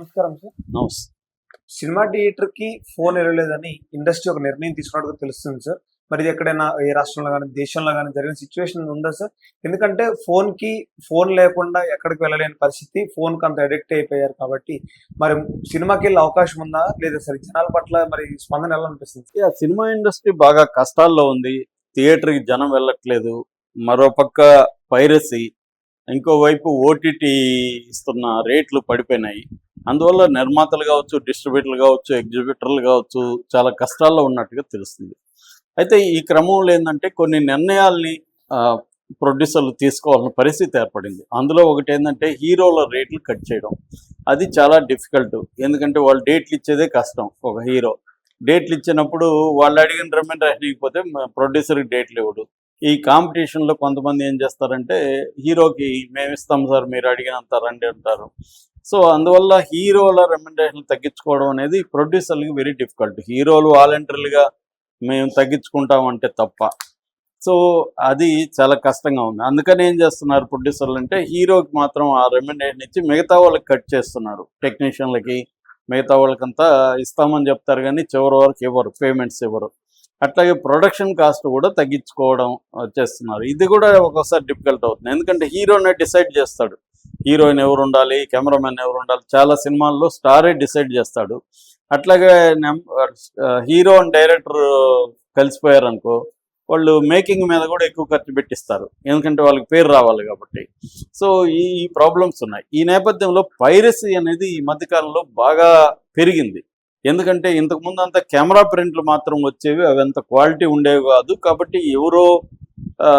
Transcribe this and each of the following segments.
నమస్కారం సార్. నమస్తే సినిమా థియేటర్కి ఫోన్ వెళ్ళలేదని ఇండస్ట్రీ ఒక నిర్ణయం తీసుకున్నట్టుగా తెలుస్తుంది సార్. మరి ఇది ఎక్కడైనా ఏ రాష్ట్రంలో కానీ దేశంలో కానీ జరిగిన సిచ్యువేషన్ ఉందా సార్? ఎందుకంటే ఫోన్కి ఫోన్ లేకుండా ఎక్కడికి వెళ్ళలేని పరిస్థితి ఫోన్కి అంత అడిక్ట్ అయిపోయారు కాబట్టి. మరి సినిమాకి వెళ్ళే అవకాశం ఉందా? లేదా సార్ జనాల పట్ల మరి స్పందన ఎలా అనిపిస్తుంది సినిమా ఇండస్ట్రీ బాగా కష్టాల్లో ఉంది. థియేటర్కి జనం వెళ్ళట్లేదు. మరోపక్క పైరసీ ఇంకోవైపు ఓటీటీ ఇస్తున్న రేట్లు పడిపోయినాయి. అందువల్ల నిర్మాతలు కావచ్చు డిస్ట్రిబ్యూటర్లు కావచ్చు ఎగ్జిబిటర్లు కావచ్చు చాలా కష్టాల్లో ఉన్నట్టుగా తెలుస్తుంది. అయితే ఈ క్రమంలో ఏంటంటే కొన్ని నిర్ణయాల్ని ఆ, ప్రొడ్యూసర్లు తీసుకోవాల్సిన పరిస్థితి ఏర్పడింది. అందులో ఒకటి ఏంటంటే హీరోల రేట్లు కట్ చేయడం. అది చాలా డిఫికల్ట్ ఎందుకంటే వాళ్ళు డేట్లు ఇచ్చేదే కష్టం ఒక హీరో డేట్లు ఇచ్చినప్పుడు వాళ్ళు అడిగిన రెమ్యూనరేషన్ ఇవ్వకపోతే ప్రొడ్యూసర్కి డేట్లు ఇవ్వడు. ఈ కాంపిటీషన్లో కొంతమంది ఏం చేస్తారంటే హీరోకి మేము ఇస్తాం సార్ మీరు అడిగినంత రండి అంటారు. సో అందువల్ల హీరోల రెమెండేషన్ తగ్గించుకోవడం అనేది ప్రొడ్యూసర్లకి వెరీ డిఫికల్ట్ హీరోలు వాలంటీర్లుగా మేము తగ్గించుకుంటాం అంటే తప్ప. సో అది చాలా కష్టంగా ఉంది. అందుకని ఏం చేస్తున్నారు ప్రొడ్యూసర్లు అంటే హీరోకి మాత్రం ఆ రెమెండేషన్ ఇచ్చి మిగతా వాళ్ళకి కట్ చేస్తున్నారు. టెక్నీషియన్లకి మిగతా వాళ్ళకంతా ఇస్తామని చెప్తారు కానీ చివరి వరకు ఇవ్వరు పేమెంట్స్ ఇవ్వరు. అట్లాగే ప్రొడక్షన్ కాస్ట్ కూడా తగ్గించుకోవడం చేస్తున్నారు. ఇది కూడా ఒక్కోసారి డిఫికల్ట్ అవుతుంది. ఎందుకంటే హీరోనే డిసైడ్ చేస్తాడు. హీరోయిన్ ఎవరు ఉండాలి కెమెరామెన్ ఎవరు ఉండాలి చాలా సినిమాల్లో స్టారే డిసైడ్ చేస్తాడు. అట్లాగే హీరో అండ్ డైరెక్టర్ కలిసిపోయారు అనుకో వాళ్ళు మేకింగ్ మీద కూడా ఎక్కువ ఖర్చు పెట్టిస్తారు. ఎందుకంటే వాళ్ళకి పేరు రావాలి కాబట్టి. సో ఈ ప్రాబ్లమ్స్ ఉన్నాయి. ఈ నేపథ్యంలో పైరసీ అనేది ఈ మధ్యకాలంలో బాగా పెరిగింది. ఎందుకంటే ఇంతకు ముందు అంత కెమెరా ప్రింట్లు మాత్రం వచ్చేవి అవి అంత క్వాలిటీ ఉండేవి కాదు. కాబట్టి ఎవరో ఆ,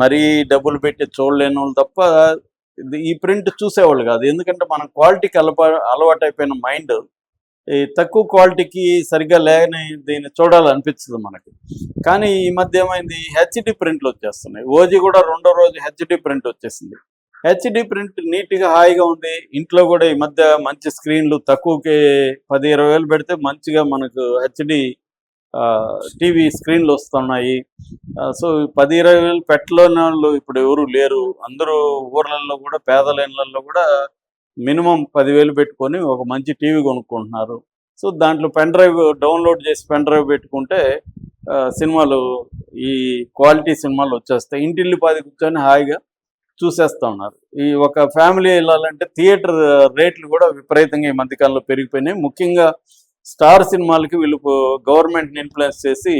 మరీ డబ్బులు పెట్టి చూడలేని వాళ్ళు తప్ప ఈ ప్రింట్ చూసేవాళ్ళు కాదు. ఎందుకంటే మన క్వాలిటీకి అలవా అలవాటు అయిపోయిన మైండ్ ఈ తక్కువ క్వాలిటీకి సరిగ్గా లేని దీన్ని చూడాలనిపించదు మనకి. కానీ ఈ మధ్య ఏమైంది? హెచ్డి ప్రింట్లు వచ్చేస్తున్నాయి. ఓజీ కూడా రెండో రోజు హెచ్డి ప్రింట్ వచ్చేసింది. హెచ్డి ప్రింట్ నీట్గా హాయిగా ఉంది. ఇంట్లో కూడా ఈ మధ్య మంచి స్క్రీన్లు తక్కువకి పది ఇరవై వేలు పెడితే మంచిగా మనకు హెచ్డి టీవీ స్క్రీన్లు వస్తున్నాయి. సో పది ఇరవై వేలు పెట్టలేని వాళ్ళు ఇప్పుడు ఎవరు లేరు. అందరూ ఊర్లలో కూడా పేదల ఇళ్ళల్లో కూడా మినిమం పదివేలు పెట్టుకొని ఒక మంచి టీవీ కొనుక్కుంటున్నారు. సో దాంట్లో పెన్ డ్రైవ్ డౌన్లోడ్ చేసి పెన్ డ్రైవ్ పెట్టుకుంటే ఆ, సినిమాలు ఈ క్వాలిటీ సినిమాలు వచ్చేస్తాయి. ఇంటిల్లి పది కూర్చొని హాయిగా చూసేస్తా ఉన్నారు. ఈ ఒక ఫ్యామిలీ వెళ్ళాలంటే థియేటర్ రేట్లు కూడా విపరీతంగా ఈ మధ్యకాలంలో పెరిగిపోయినాయి. ముఖ్యంగా స్టార్ సినిమాలకి వీళ్ళు గవర్నమెంట్ని ఇన్ఫ్లుయెన్స్ చేసి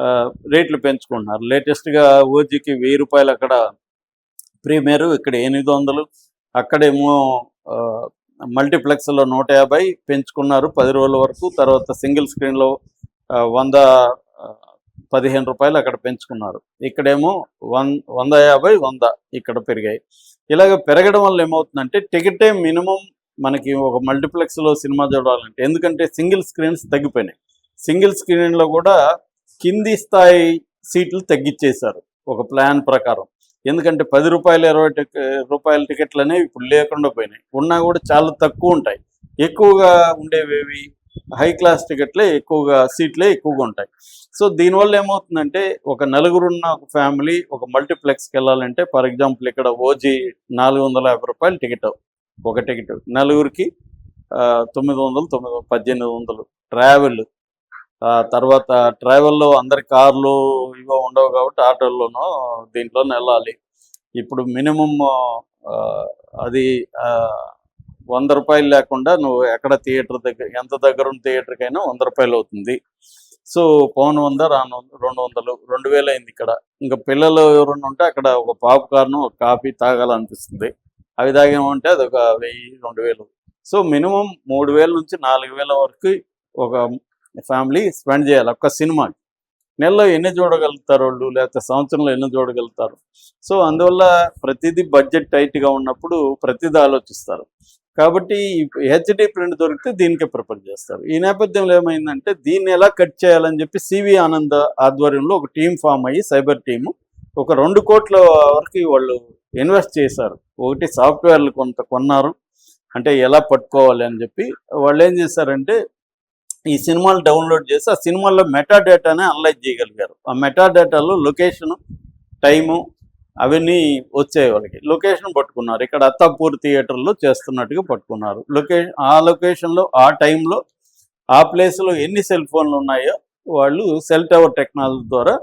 ఆ, రేట్లు పెంచుకుంటున్నారు. లేటెస్ట్గా ఓజీకి వెయ్యి రూపాయలు అక్కడ ప్రీమియర్ ఇక్కడ ఎనిమిది వందలు. అక్కడేమో ఆ, మల్టీప్లెక్స్లో నూట యాభై పెంచుకున్నారు పది రోజుల వరకు. తర్వాత సింగిల్ స్క్రీన్లో వంద పదిహేను రూపాయలు అక్కడ పెంచుకున్నారు. ఇక్కడేమో వన్ వంద యాభై వంద ఇక్కడ పెరిగాయి. ఇలాగ పెరగడం వల్ల ఏమవుతుందంటే టికెటే మినిమం మనకి ఒక మల్టీప్లెక్స్లో సినిమా చూడాలంటే ఎందుకంటే సింగిల్ స్క్రీన్స్ తగ్గిపోయినాయి. సింగిల్ స్క్రీన్లో కూడా కింది స్థాయి సీట్లు తగ్గించేశారు ఒక ప్లాన్ ప్రకారం. ఎందుకంటే పది రూపాయలు ఇరవై రూపాయల టికెట్లు అనేవి ఇప్పుడు లేకుండా పోయినాయి. ఉన్నా కూడా చాలా తక్కువ ఉంటాయి. ఎక్కువగా ఉండేవేవి? హై క్లాస్ టికెట్లే ఎక్కువగా సీట్లే ఎక్కువగా ఉంటాయి. సో దీనివల్ల ఏమవుతుందంటే ఒక నలుగురున్న ఒక ఫ్యామిలీ ఒక మల్టీప్లెక్స్కి వెళ్ళాలంటే ఫర్ ఎగ్జాంపుల్ ఇక్కడ ఓజీ నాలుగు వందల యాభై రూపాయలు టికెట్ ఒక టికెట్. నలుగురికి ఆ, తొమ్మిది వందలు తొమ్మిది పద్దెనిమిది వందలు. ట్రావెల్. ఆ తర్వాత ట్రావెల్లో అందరి కార్లు ఇవో ఉండవు కాబట్టి ఆటోల్లోనో దీంట్లోనే వెళ్ళాలి. ఇప్పుడు మినిమం అది ఆ, వంద రూపాయలు లేకుండా నువ్వు ఎక్కడ థియేటర్ దగ్గర ఎంత దగ్గర ఉన్న థియేటర్కైనా వంద రూపాయలు అవుతుంది. సో పవన్ వంద రాను రెండు వందలు రెండు వేలు అయింది ఇక్కడ. ఇంకా పిల్లలు ఎవరైనా ఉంటే అక్కడ ఒక పాప్కార్న్ ఒక కాఫీ తాగాలనిపిస్తుంది. అవి తాగేమంటే అది ఒక వెయ్యి రెండు వేలు. సో మినిమం మూడు వేల నుంచి నాలుగు వేల వరకు ఒక ఫ్యామిలీ స్పెండ్ చేయాలి ఒక్క సినిమా. నెలలో ఎన్ని చూడగలుగుతారు వాళ్ళు లేకపోతే సంవత్సరంలో ఎన్ని చూడగలుగుతారు? సో అందువల్ల ప్రతిదీ బడ్జెట్ టైట్గా ఉన్నప్పుడు ప్రతిదీ ఆలోచిస్తారు. కాబట్టి హెచ్డి ప్రింట్ దొరికితే దీనికే ప్రిఫర్ చేస్తారు. ఈ నేపథ్యంలో ఏమైందంటే దీన్ని ఎలా కట్ చేయాలని చెప్పి సివి ఆనంద్ ఆధ్వర్యంలో ఒక టీం ఫామ్ అయ్యి సైబర్ టీము ఒక రెండు కోట్ల వరకు వాళ్ళు ఇన్వెస్ట్ చేశారు. ఒకటి సాఫ్ట్వేర్లు కొంత కొన్నారు. అంటే ఎలా పట్టుకోవాలి అని చెప్పి వాళ్ళు ఏం చేశారంటే ఈ సినిమాలు డౌన్లోడ్ చేసి ఆ సినిమాల్లో మెటా డేటాని అనలైజ్ చేయగలిగారు. ఆ మెటా డేటాలో లొకేషను టైము అవన్నీ వచ్చాయి వాళ్ళకి. లొకేషన్ పట్టుకున్నారు. ఇక్కడ అత్తాపూర్ థియేటర్లో చేస్తున్నట్టుగా పట్టుకున్నారు. లొకేషన్ ఆ లొకేషన్లో ఆ టైంలో ఆ ప్లేస్లో ఎన్ని సెల్ ఫోన్లు ఉన్నాయో వాళ్ళు సెల్ టవర్ టెక్నాలజీ ద్వారా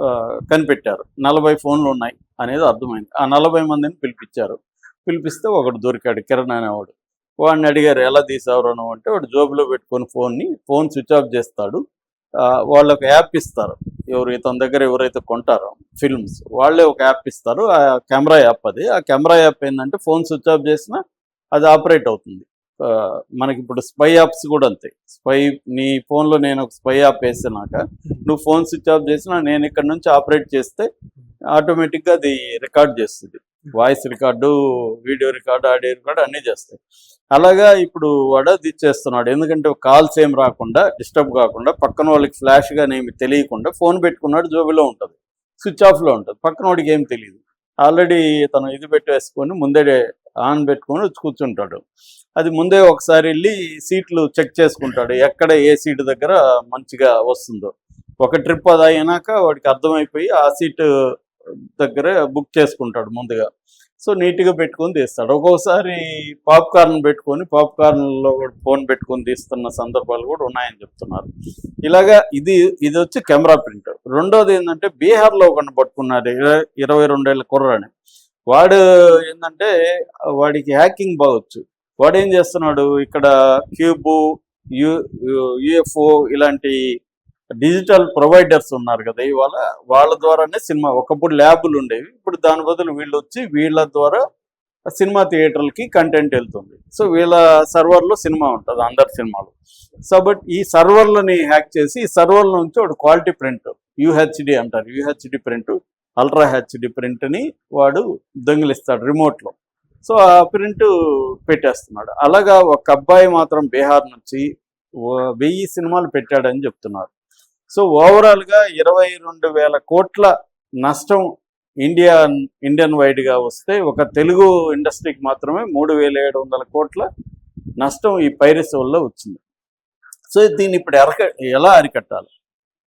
ఆ, కనిపెట్టారు. నలభై ఫోన్లు ఉన్నాయి అనేది అర్థమైంది. ఆ నలభై మందిని పిలిపించారు. పిలిపిస్తే ఒకడు దొరికాడు కిరణ్ అనేవాడు. వాడిని అడిగారు ఎలా తీసావు నువ్వు? అంటే వాడు జోబులో పెట్టుకొని ఫోన్ని ఫోన్ స్విచ్ ఆఫ్ చేస్తాడు. ఆ, యాప్ ఇస్తారు. ఎవరు ఇతని దగ్గర ఎవరైతే కొంటారో ఫిల్మ్స్ వాళ్ళే ఒక యాప్ ఇస్తారు. ఆ కెమెరా యాప్ అది. ఆ కెమెరా యాప్ ఏంటంటే ఫోన్ స్విచ్ ఆఫ్ చేసినా అది ఆపరేట్ అవుతుంది. మనకి ఇప్పుడు స్పై యాప్స్ కూడా అంతే. స్పై నీ ఫోన్లో నేను ఒక స్పై యాప్ వేసినాక నువ్వు ఫోన్ స్విచ్ ఆఫ్ చేసినా నేను ఇక్కడ నుంచి ఆపరేట్ చేస్తే ఆటోమేటిక్గా అది రికార్డ్ చేస్తుంది. Voice record video record audio record అన్నీ చేస్తాయి. అలాగా ఇప్పుడు వాడు అది చేస్తున్నాడు. ఎందుకంటే కాల్స్ ఏం రాకుండా డిస్టర్బ్ కాకుండా పక్కన వాళ్ళకి ఫ్లాష్ గానీ ఏమి తెలియకుండా ఫోన్ పెట్టుకున్నాడు జోబిలో ఉంటుంది. స్విచ్ ఆఫ్లో ఉంటుంది. పక్కన వాడికి ఏం తెలియదు. ఆల్రెడీ తను ఇది పెట్టేసుకొని ముందే ఆన్ పెట్టుకొని వచ్చి కూర్చుంటాడు. అది ముందే ఒకసారి వెళ్ళి సీట్లు చెక్ చేసుకుంటాడు. ఎక్కడ ఏ సీటు దగ్గర మంచిగా వస్తుందో. ఒక ట్రిప్ అది అయినాక వాడికి అర్థమైపోయి ఆ సీటు దగ్గర బుక్ చేసుకుంటాడు ముందుగా. సో నీట్గా పెట్టుకొని తీస్తాడు. ఒక్కోసారి పాప్కార్న్ పెట్టుకొని పాప్కార్న్లో ఫోన్ పెట్టుకొని తీస్తున్న సందర్భాలు కూడా ఉన్నాయని చెప్తున్నారు. ఇలాగా ఇది ఇది వచ్చి కెమెరా ప్రింట్. రెండోది ఏంటంటే బీహార్లో ఒకటి పట్టుకున్నారు ఇరవై ఇరవై రెండేళ్ళ కుర్రాని వాడు ఏంటంటే వాడికి హ్యాకింగ్ బాగొచ్చు. వాడు ఏం చేస్తున్నాడు? ఇక్కడ క్యూబు యు యుఎఫ్ఓ ఇలాంటి డిజిటల్ ప్రొవైడర్స్ ఉన్నారు కదా ఇవాళ. వాళ్ళ ద్వారానే సినిమా ఒకప్పుడు ల్యాబులు ఉండేవి. ఇప్పుడు దాని బదులు వీళ్ళు వచ్చి వీళ్ళ ద్వారా సినిమా థియేటర్లకి కంటెంట్ వెళ్తుంది. సో వీళ్ళ సర్వర్లో సినిమా ఉంటుంది అందరి సినిమాలు. సో బట్ ఈ సర్వర్లని హ్యాక్ చేసి ఈ సర్వర్ల నుంచి ఒక క్వాలిటీ ప్రింట్ యూహెచ్డి అంటారు. యూహెచ్డి ప్రింట్ అల్ట్రా హెచ్డి ప్రింట్ని వాడు దొంగిలిస్తాడు రిమోట్లో. సో ఆ ప్రింట్ పెట్టేస్తున్నాడు. అలాగా ఒక అబ్బాయి మాత్రం బీహార్ నుంచి వెయ్యి సినిమాలు పెట్టాడని చెప్తున్నారు. సో ఓవరాల్గా ఇరవై రెండు వేల కోట్ల నష్టం ఇండియా ఇండియన్ వైడ్గా వస్తే ఒక తెలుగు ఇండస్ట్రీకి మాత్రమే మూడు వేల ఏడు వందల కోట్ల నష్టం ఈ పైరసీ వల్ల వచ్చింది. సో దీన్ని ఇప్పుడు ఎరక ఎలా అరికట్టాలి?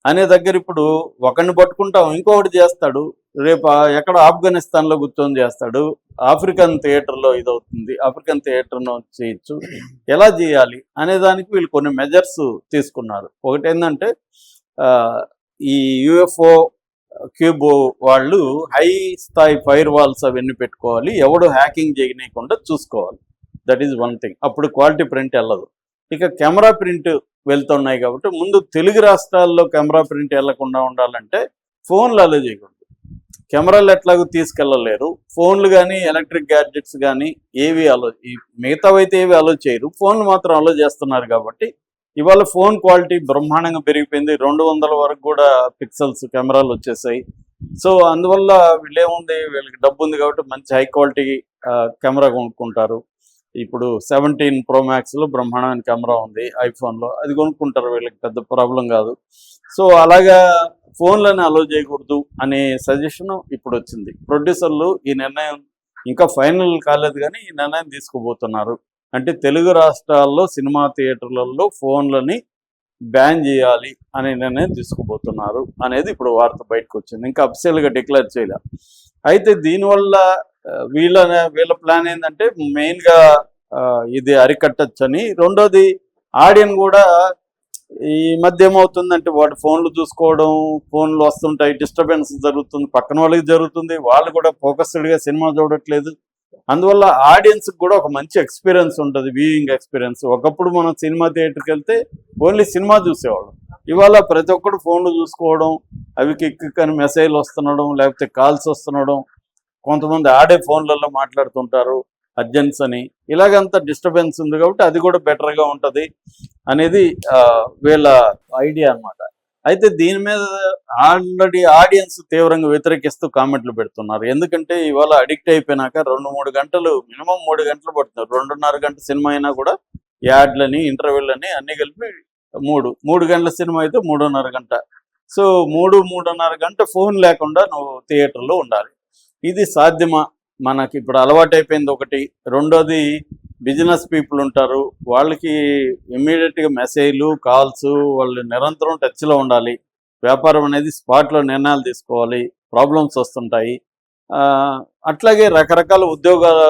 అనే దగ్గర ఇప్పుడు ఒకరిని పట్టుకుంటాం ఇంకొకటి చేస్తాడు. రేపు ఎక్కడ ఆఫ్ఘనిస్తాన్లో కూర్చొని చేస్తాడు. ఆఫ్రికన్ థియేటర్లో ఇదవుతుంది. ఆఫ్రికన్ థియేటర్ను చేయొచ్చు. ఎలా చేయాలి అనే దానికి వీళ్ళు కొన్ని మెజర్స్ తీసుకున్నారు. ఒకటి ఏంటంటే ఆ, ఈ యుఎఫ్ఓ క్యూబ్ వాళ్ళు హై స్థాయి ఫైర్ వాల్స్ అవన్నీ పెట్టుకోవాలి. ఎవడు హ్యాకింగ్ చేయనీయకుండా చూసుకోవాలి. That is one thing. అప్పుడు క్వాలిటీ ప్రింట్ వెళ్ళదు ఇక కెమెరా ప్రింట్ వెళ్తున్నాయి కాబట్టి ముందు తెలుగు రాష్ట్రాల్లో కెమెరా ప్రింట్ వెళ్ళకుండా ఉండాలంటే ఫోన్లు అలో చేయకూడదు. కెమెరాలు ఎట్లాగో తీసుకెళ్ళలేరు. ఫోన్లు కానీ ఎలక్ట్రిక్ గ్యాడ్జెట్స్ కానీ ఏవి అలో ఈ మిగతావైతే ఏవి అలో చేయరు. ఫోన్లు మాత్రం అలో చేస్తున్నారు కాబట్టి ఇవాళ ఫోన్ క్వాలిటీ బ్రహ్మాండంగా పెరిగిపోయింది. రెండు వందల వరకు కూడా పిక్సెల్స్ కెమెరాలు వచ్చేసాయి. సో అందువల్ల వీళ్ళేముంది వీళ్ళకి డబ్బు ఉంది కాబట్టి మంచి హై క్వాలిటీ కెమెరా కొనుక్కుంటారు. ఇప్పుడు సెవెంటీన్ ప్రో మ్యాక్స్లో బ్రహ్మాండమైన కెమెరా ఉంది ఐఫోన్లో. అది కొనుక్కుంటారు వీళ్ళకి పెద్ద ప్రాబ్లం కాదు. సో అలాగా ఫోన్లను అలో చేయకూడదు అనే సజెషన్ ఇప్పుడు వచ్చింది ప్రొడ్యూసర్లు ఈ నిర్ణయం ఇంకా ఫైనల్ కాలేదు కానీ ఈ నిర్ణయం తీసుకోబోతున్నారు అంటే తెలుగు రాష్ట్రాల్లో సినిమా థియేటర్లలో ఫోన్లని బ్యాన్ చేయాలి అనే నిర్ణయం తీసుకోబోతున్నారు అనేది ఇప్పుడు వార్త బయటకు వచ్చింది ఇంకా అఫిషియల్గా డిక్లేర్ చేయలే. అయితే దీనివల్ల వీళ్ళ వీళ్ళ ప్లాన్ ఏంటంటే మెయిన్గా ఇది అరికట్టచ్చని. రెండోది ఆడియన్ కూడా ఈ మధ్య ఏమవుతుందంటే వాటి ఫోన్లు చూసుకోవడం ఫోన్లు వస్తుంటాయి డిస్టర్బెన్స్ జరుగుతుంది పక్కన వాళ్ళకి జరుగుతుంది వాళ్ళు కూడా ఫోకస్డ్గా సినిమా చూడట్లేదు. అందువల్ల ఆడియన్స్ కూడా ఒక మంచి ఎక్స్పీరియన్స్ ఉంటుంది వ్యూయింగ్ ఎక్స్పీరియన్స్. ఒకప్పుడు మనం సినిమా థియేటర్కి వెళ్తే ఓన్లీ సినిమా చూసేవాళ్ళం. ఇవాళ ప్రతి ఒక్కడు ఫోన్లు చూసుకోవడం అవి కిక్ అని మెసేజ్లు వస్తుండడం లేకపోతే కాల్స్ వస్తుండడం కొంతమంది ఆడే ఫోన్లలో మాట్లాడుతుంటారు. అర్జెన్స్ అని. ఇలాగంతా డిస్టర్బెన్స్ ఉంది కాబట్టి అది కూడా బెటర్గా ఉంటుంది అనేది ఆ, వీళ్ళ ఐడియా అన్నమాట. అయితే దీని మీద ఆల్రెడీ ఆడియన్స్ తీవ్రంగా వ్యతిరేకిస్తూ కామెంట్లు పెడుతున్నారు. ఎందుకంటే ఇవాళ అడిక్ట్ అయిపోయినాక రెండు మూడు గంటలు మినిమం మూడు గంటలు పడుతున్నారు. రెండున్నర గంట సినిమా అయినా కూడా యాడ్లని ఇంటర్వ్యూలని అన్ని కలిపి మూడు మూడు గంటల సినిమా అయితే మూడున్నర గంట. సో మూడు మూడున్నర గంట ఫోన్ లేకుండా నువ్వు థియేటర్లో ఉండాలి. ఇది సాధ్యమా? మనకి ఇప్పుడు అయిపోయింది ఒకటి. రెండోది బిజినెస్ పీపుల్ ఉంటారు. వాళ్ళకి ఇమ్మీడియట్గా మెసేజ్లు కాల్స్ వాళ్ళు నిరంతరం టచ్లో ఉండాలి. వ్యాపారం అనేది స్పాట్లో నిర్ణయాలు తీసుకోవాలి. ప్రాబ్లమ్స్ వస్తుంటాయి. ఆ, అట్లాగే రకరకాల ఉద్యోగాల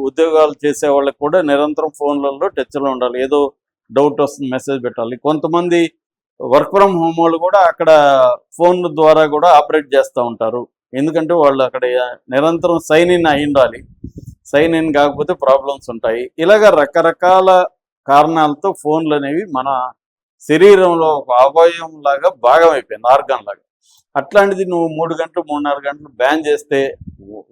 ఉద్యోగాలు చేసే వాళ్ళకి కూడా నిరంతరం ఫోన్లలో టచ్లో ఉండాలి. ఏదో డౌట్ వస్తుంది మెసేజ్ పెట్టాలి. కొంతమంది వర్క్ ఫ్రమ్ హోమ్ వాళ్ళు కూడా అక్కడ ఫోన్ ద్వారా కూడా ఆపరేట్ చేస్తూ ఉంటారు. ఎందుకంటే వాళ్ళు అక్కడ నిరంతరం సైన్ ఇన్ అయి ఉండాలి. సైన్ ఇన్ కాకపోతే ప్రాబ్లమ్స్ ఉంటాయి. ఇలాగ రకరకాల కారణాలతో ఫోన్లు అనేవి మన శరీరంలో ఒక అవయవం లాగా భాగం అయిపోయింది ఆర్గాన్ లాగా. అట్లాంటిది నువ్వు మూడు గంటలు మూడున్నర గంటలు బ్యాన్ చేస్తే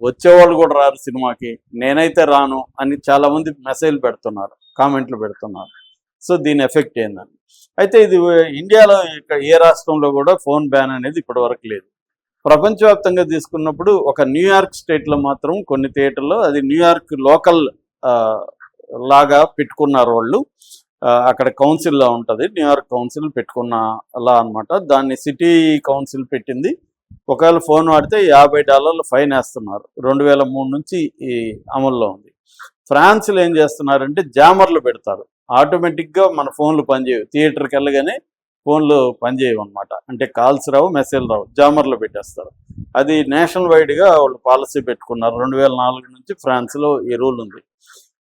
వచ్చేవాళ్ళు కూడా రారు సినిమాకి. నేనైతే రాను అని చాలా మంది మెసేజ్లు పెడుతున్నారు కామెంట్లు పెడుతున్నారు. సో దీని ఎఫెక్ట్ ఏందని. అయితే ఇది ఇండియాలో ఇక్కడ ఏ రాష్ట్రంలో కూడా ఫోన్ బ్యాన్ అనేది ఇప్పటి వరకు లేదు. ప్రపంచవ్యాప్తంగా తీసుకున్నప్పుడు ఒక న్యూయార్క్ స్టేట్లో మాత్రం కొన్ని థియేటర్లో అది న్యూయార్క్ లోకల్ లాగా పెట్టుకున్నారు వాళ్ళు. అక్కడ కౌన్సిల్లో ఉంటుంది. న్యూయార్క్ కౌన్సిల్ పెట్టుకున్న లా అన్నమాట. దాన్ని సిటీ కౌన్సిల్ పెట్టింది. ఒకవేళ ఫోన్ వాడితే యాభై డాలర్లు ఫైన్ వేస్తున్నారు. రెండు వేల మూడు నుంచి ఈ అమల్లో ఉంది. ఫ్రాన్స్లో ఏం చేస్తున్నారంటే జామర్లు పెడతారు. ఆటోమేటిక్గా మన ఫోన్లు పనిచేయవు. థియేటర్కి వెళ్ళగానే ఫోన్లు పనిచేయవు అనమాట అంటే కాల్స్ రావు మెసేజ్ రావు జామర్లు పెట్టేస్తారు. అది నేషనల్ వైడ్గా వాళ్ళు పాలసీ పెట్టుకున్నారు. రెండు వేల నాలుగు నుంచి ఫ్రాన్స్లో ఈ రూల్ ఉంది.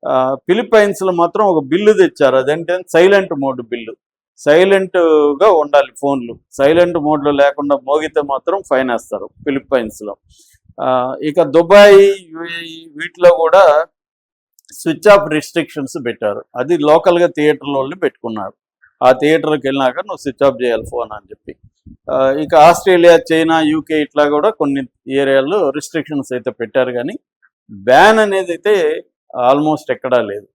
ఆ, ఫిలిప్పైన్స్లో మాత్రం ఒక బిల్లు తెచ్చారు. అదేంటే? Silent mode bill. సైలెంట్గా ఉండాలి ఫోన్లు. సైలెంట్ మోడ్లో లేకుండా మోగితే మాత్రం ఫైన్ వేస్తారు ఫిలిప్పైన్స్లో. ఆ, ఇక దుబాయ్ వీటిలో కూడా స్విచ్ ఆఫ్ రిస్ట్రిక్షన్స్ పెట్టారు. అది లోకల్గా థియేటర్ల వాళ్ళు పెట్టుకున్నారు. ఆ థియేటర్కి వెళ్ళినాక నువ్వు స్విచ్ ఆఫ్ చేయాలి ఫోన్ అని చెప్పి. ఇక ఆస్ట్రేలియా చైనా యూకే ఇట్లా కూడా కొన్ని ఏరియాల్లో రిస్ట్రిక్షన్స్ అయితే పెట్టారు కానీ బ్యాన్ అనేది అయితే ఆల్మోస్ట్ ఎక్కడా లేదు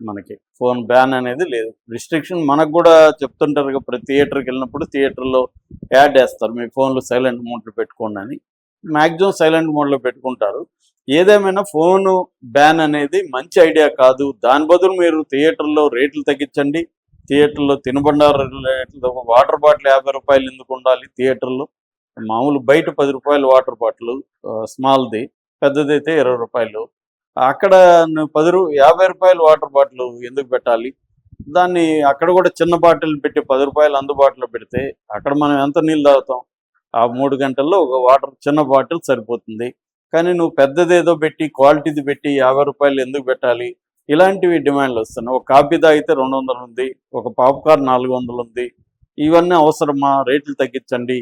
మనకి. ఫోన్ బ్యాన్ అనేది లేదు. రిస్ట్రిక్షన్ మనకు కూడా చెప్తుంటారు కదా, ప్రతి థియేటర్కి వెళ్ళినప్పుడు థియేటర్లో యాడ్ వేస్తారు. మీ ఫోన్లు సైలెంట్ మోడ్లో పెట్టుకోండి అని. మ్యాక్సిమం సైలెంట్ మోడ్లో పెట్టుకుంటారు. ఏదేమైనా ఫోన్ బ్యాన్ అనేది మంచి ఐడియా కాదు. దాని బదులు మీరు థియేటర్లో రేట్లు తగ్గించండి. థియేటర్లో తినబండారు రేట్లు వాటర్ బాటిల్ యాభై రూపాయలు ఎందుకు ఉండాలి థియేటర్లో? మామూలు బయట పది రూపాయలు వాటర్ బాటిల్ స్మాల్ది పెద్దదైతే ఇరవై రూపాయలు. అక్కడ నువ్వు పది రూ యాభై రూపాయలు వాటర్ బాటిల్ ఎందుకు పెట్టాలి? దాన్ని అక్కడ కూడా చిన్న బాటిల్ పెట్టి పది రూపాయలు అందుబాటులో పెడితే అక్కడ మనం ఎంత నీళ్ళు తాగుతాం? ఆ మూడు గంటల్లో ఒక వాటర్ చిన్న బాటిల్ సరిపోతుంది. కానీ నువ్వు పెద్దదేదో పెట్టి క్వాలిటీది పెట్టి యాభై రూపాయలు ఎందుకు పెట్టాలి? ఇలాంటివి డిమాండ్లు వస్తున్నాయి. ఒక కాఫీ తాగితే రెండు వందలు ఉంది ఒక పాప్కార్న్ నాలుగు వందలు ఉంది. ఇవన్నీ అవసరమా? రేట్లు తగ్గించండి.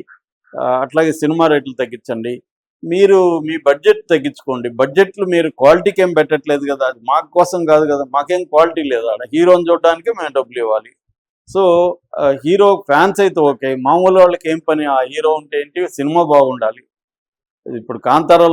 అట్లాగే సినిమా రేట్లు తగ్గించండి. మీరు మీ బడ్జెట్ తగ్గించుకోండి. బడ్జెట్లు మీరు క్వాలిటీకి ఏం పెట్టట్లేదు కదా. అది మా కోసం కాదు కదా. మాకేం క్వాలిటీ లేదు ఆడ. హీరోని చూడడానికి మేము డబ్బులు ఇవ్వాలి. సో హీరో ఫ్యాన్స్ అయితే ఓకే. మామూలు వాళ్ళకి ఏం పని? ఆ హీరో ఉంటే ఏంటి? సినిమా బాగుండాలి. ఇప్పుడు కాంతారాలు